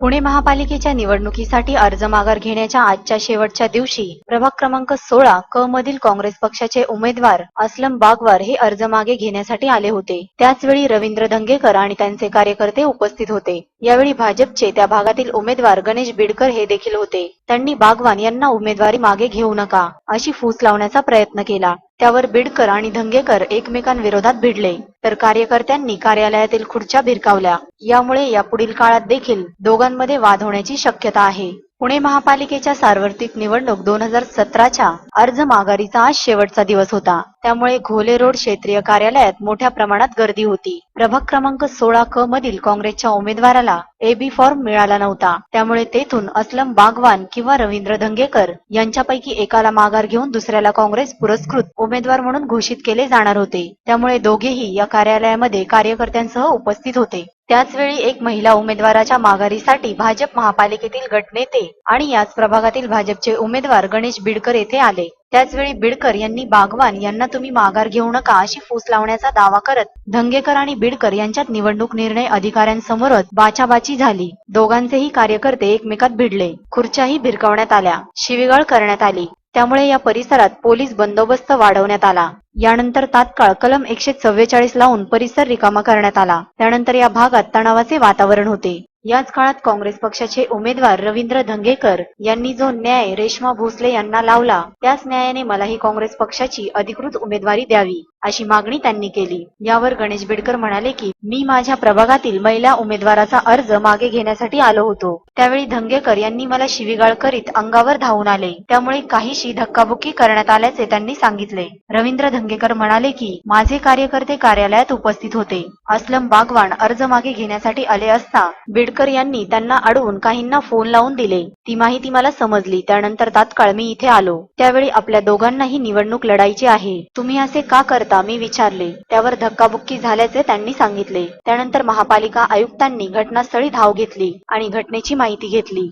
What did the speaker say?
पुणे महापालिकेच्या निवडणुकीसाठी अर्ज माघार घेण्याच्या आजच्या शेवटच्या दिवशी प्रभाग क्रमांक सोळा क मधील काँग्रेस पक्षाचे उमेदवार असलम बागवार हे अर्ज मागे घेण्यासाठी आले होते. त्याचवेळी रवींद्र धंगेकर आणि त्यांचे कार्यकर्ते उपस्थित होते. यावेळी भाजपचे त्या भागातील उमेदवार गणेश बिडकर हे देखील होते. त्यांनी बागवान यांना उमेदवारी मागे घेऊ नका अशी फूस लावण्याचा प्रयत्न केला. त्यावर बिडकर आणि धंगेकर एकमेकांविरोधात भिडले. तर कार्यकर्त्यांनी कार्यालयातील खुर्च्या भिरकावल्या. यामुळे यापुढील काळात देखील दोघांमध्ये वाद होण्याची शक्यता आहे. पुणे महापालिकेच्या सार्वत्रिक निवडणूक दोन हजार सतराच्या अर्ज माघारीचा आज शेवटचा दिवस होता. त्यामुळे घोले रोड क्षेत्रीय कार्यालयात मोठ्या प्रमाणात गर्दी होती. प्रभाग क्रमांक सोळा क मधील काँग्रेसच्या उमेदवाराला एबी फॉर्म मिळाला नव्हता. त्यामुळे तेथून असलम बागवान किंवा रवींद्र धंगेकर यांच्यापैकी एकाला माघार घेऊन दुसऱ्याला काँग्रेस पुरस्कृत उमेदवार म्हणून घोषित केले जाणार होते. त्यामुळे दोघेही या कार्यालयामध्ये कार्यकर्त्यांसह उपस्थित होते. त्याचवेळी एक महिला उमेदवाराच्या माघारीसाठी भाजप महापालिकेतील गटनेते आणि याच प्रभागातील भाजपचे उमेदवार गणेश बिडकर येथे आले. त्याचवेळी बिडकर यांनी बागवान यांना तुम्ही माघार घेऊ नका अशी फूस लावण्याचा दावा करत धंगेकर आणि बिडकर यांच्यात निवडणूक निर्णय अधिकाऱ्यांसमोरच बाचाबाची झाली. दोघांचेही कार्यकर्ते एकमेकात भिडले. खुर्च्याही भिरकावण्यात आल्या. शिवीगाळ करण्यात आली. त्यामुळे या परिसरात पोलीस बंदोबस्त वाढवण्यात आला. यानंतर तात्काळ कलम एकशे चव्वेचाळीस लावून परिसर रिकामा करण्यात आला. त्यानंतर या भागात तणावाचे वातावरण होते. याच काळात काँग्रेस पक्षाचे उमेदवार रवींद्र धंगेकर यांनी जो न्याय रेश्मा भोसले यांना लावला त्याच न्यायाने मलाही काँग्रेस पक्षाची अधिकृत उमेदवारी द्यावी अशी मागणी त्यांनी केली. यावर गणेश बिडकर म्हणाले की मी माझ्या प्रभागातील महिला उमेदवाराचा अर्ज मागे घेण्यासाठी आलो होतो. त्यावेळी धंगेकर यांनी मला शिवीगाळ करीत अंगावर धावून आले. त्यामुळे काहीशी धक्काबुक्की करण्यात आल्याचे त्यांनी सांगितले. रवींद्र धंगेकर म्हणाले की माझे कार्यकर्ते कार्यालयात उपस्थित होते. असलम बागवान अर्ज मागे घेण्यासाठी आले असता बिडकर यांनी त्यांना अडवून काहींना फोन लावून दिले. ती माहिती मला समजली. त्यानंतर तात्काळ मी इथे आलो. त्यावेळी आपल्या दोघांनाही निवडणूक लढायची आहे. तुम्ही असे का करता? मी विचारले. त्यावर धक्काबुक्की झाल्याचे त्यांनी सांगितले. त्यानंतर महापालिका आयुक्तांनी घटनास्थळी धाव घेतली आणि घटनेची माहिती घेतली.